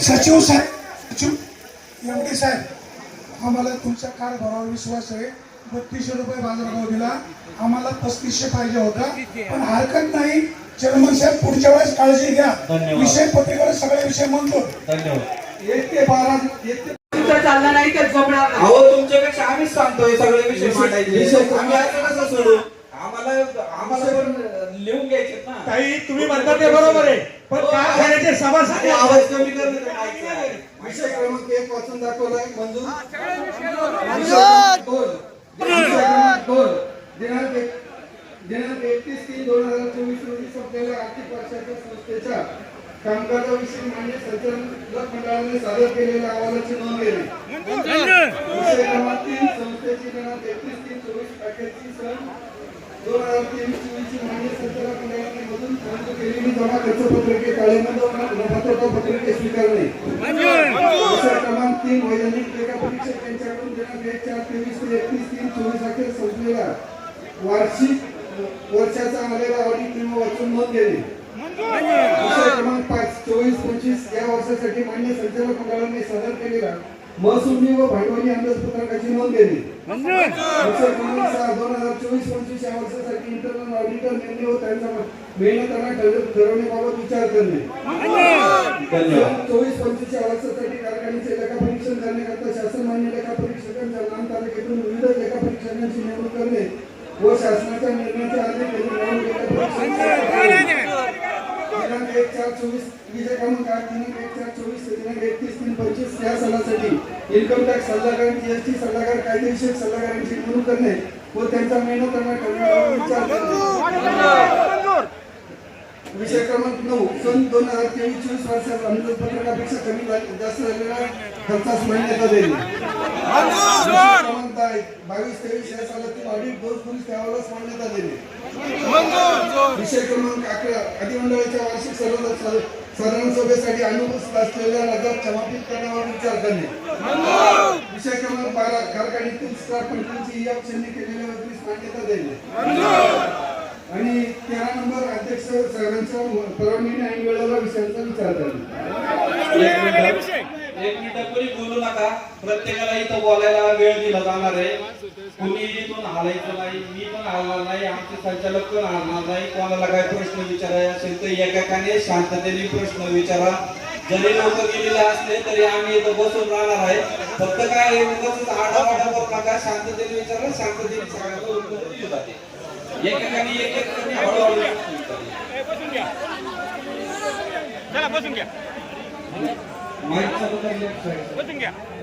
सचिव साहेब सचिव M D साहेब आम्हाला तुमच्या कारभारावर विश्वास आहे. बत्तीसशे रुपये बाजारभाव दिला. आम्हाला पस्तीसशे पाहिजे होता. पण हरकत नाही. चेअरमन साहेब पुढच्या वेळेस काळजी घ्या. विषय पत्रिकेवर सगळे विषय धन्यवाद. एक ते बारा एक ते तुमचं चाललं नाही तर जमणार नाही. अहो तुमच्यापेक्षा आम्हीच सांगतोय सगळे विषय मांडायचे. विषय- आम्ही कसं सोडू? आम्हाला आम्हाला पण लिहून घ्यायचे ना. ताई तुम्ही म्हणता ते बरोबर आहे. आणि सभासद आवाज कमी. विषय क्रमांक एक वाचून दाखवलाय मंजूर दोन. दोन. दिनांक एक दिनांक एकतीस तीन दोन हजार चोवीस रोजी संपलेल्या आर्थिक वर्षाच्या संस्थेच्या कामकाजाविषयी मान्य संचालक मंडळाने सादर केलेल्या अहवालाची नोंद घेणे विषय क्रमांक तीन संस्थेची दिनांक एकतीस तीन चोवीस पॅकेजची सन दोन हजार तेवीस चोवीसची मान्य संचालक मंडळाने मधून केलेली जमा खर्च पत्रके ताळेबंद पत्रका पत्रके स्वीकारणे विषय क्रमांक तीन वैधानिक लेखा परीक्षक यांच्याकडून दिनांक एक चार तेवीस ते एकतीस तीन चोवीस अखेर संपलेला वार्षिक वर्षाचा आलेला ऑडिट किंवा वाचून नोंद घेणे क्रमांक पाच चोवीस पंचवीस या वर्षासाठी मान्य संचालक मंडळाने सादर केलेला महसुली व भांडवली अंदाजपत्रकाची नोंद घेणे. सहा दोन हजार चोवीस पंचवीस या वर्षासाठी इंटरनल ऑडिटर नेमणे व त्यांचा मेहनताना ठरव- ठरवण्याबाबत विचार करणे. धन्यवाद चोवीस पंचवीस या वर्षासाठी कारखान्याचे लेखापरीक्षण करण्याकरता शासन मान्य लेखापरीक्षकांच्या लांब तालुक्यातून विविध लेखापरीक्षकांची नेमणूक करणे व शासनाच्या निर्णयाच्या त्यांनी लांब लेखापरीक्षण दिनांक एक चार चोवीस विजय क्रमांक आठ दिनांक एक चार चोवीस ते दिनांक एकतीस तीन पंचवीस या सणासाठी इन्कम टॅक्स सल्लागार जीएसटी सल्लागार कायदेविषयक सल्लागारांची नेमणूक करणे व त्यांचा मेहनत करणे विषय क्रमांक नऊ सन दोन हजार तेवीस चोवीस वर्षात अंदाजपत्रकापेक्षा कमी जास्त झालेला खर्चास मान्यता देईल बावीस तेवीस या सालातील ऑडिट दोन पोलीस विषय क्रमांक अकरा अधिमंडळाच्या वार्षिक सर्व साधारण सभेसाठी अनुपस्थित असलेल्या नजर समापित करण्यावर विचार करणे. विषय क्रमांक बारा कारखान्यातील कंपनीची या क्षणी केलेल्या वतीस मान्यता देणे. आणि तेरा नंबर अध्यक्ष सगळ्यांच्या परवानगीने आणि वेळेला विषयांचा विचार करणे. एक मिनिट कोणी बोलू नका. प्रत्येकाला इथं बोलायला वेळ दिला जाणार आहे. कुणी इथून हालायचं नाही मी पण हलणार नाही आमचे संचालक पण हलणार नाही. कोणाला काय प्रश्न विचारायचे असेल तर एकाकाने शांततेने प्रश्न विचारा. जरी लोक गेलेले असले तरी आम्ही इथं बसून राहणार आहे. फक्त काय उगाच आडावाडा करू नका शांततेने विचारा शांततेने सगळ्यांना उत्तर दिली जाते एकेकाने एक एक हळूहळू बसून घ्या. बसून घ्या. Có 讲